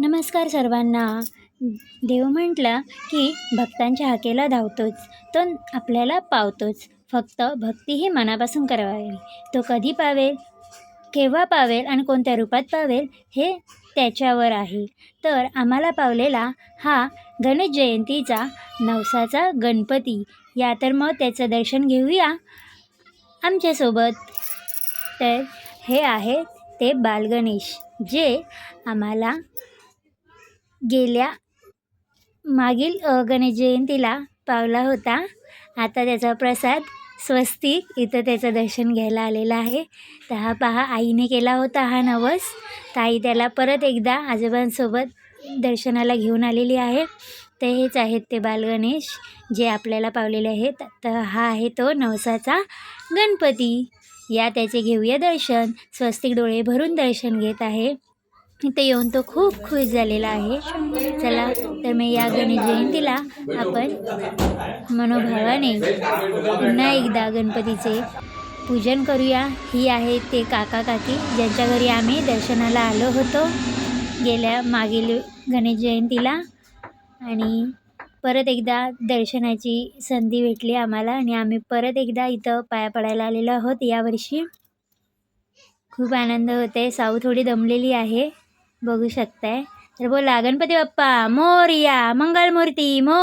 नमस्कार सर्वांना. देव म्हटलं की भक्तांच्या हाकेला धावतोच तो आपल्याला पावतोच. फक्त भक्ती ही मनापासून करावी. तो कधी पावेल केव्हा पावेल आणि कोणत्या रूपात पावेल हे त्याच्यावर आहे. तर आम्हाला पावलेला हा गणेश जयंतीचा नवसाचा गणपती. या तर मग त्याचं दर्शन घेऊया आमच्यासोबत. तर हे आहे ते बालगणेश जे आम्हाला गेल्या मागील गणेश जयंतीला पावला होता. आता त्याचा प्रसाद स्वस्तिक इथं त्याचं दर्शन घ्यायला आलेला आहे. तर हा पहा आईने केला होता हा नवस. तर आई त्याला परत एकदा आजोबांसोबत दर्शनाला घेऊन आलेली आहे. तर हेच आहेत ते बालगणेश जे आपल्याला पावलेले आहेत. तर हा आहे तो नवसाचा गणपती. या त्याचे घेऊया दर्शन. स्वस्तिक डोळे भरून दर्शन घेत आहे. इथे येऊन तो खूप खुश झालेला आहे. चला तर मी या गणेश जयंतीला आपण मनोभावाने पुन्हा एकदा गणपतीचे पूजन करूया. ही आहे ते काका काकी ज्यांच्या घरी आम्ही दर्शनाला आलो होतो गेल्या मागील गणेश जयंतीला. आणि परत एकदा दर्शनाची संधी भेटली आम्हाला आणि आम्ही परत एकदा इथं पाया पडायला आलेलो आहोत यावर्षी. खूप आनंद होते साऊ थोडी दमलेली आहे. बघू शकताय. तर बोला गणपती बाप्पा मोरया मंगलमूर्ती मो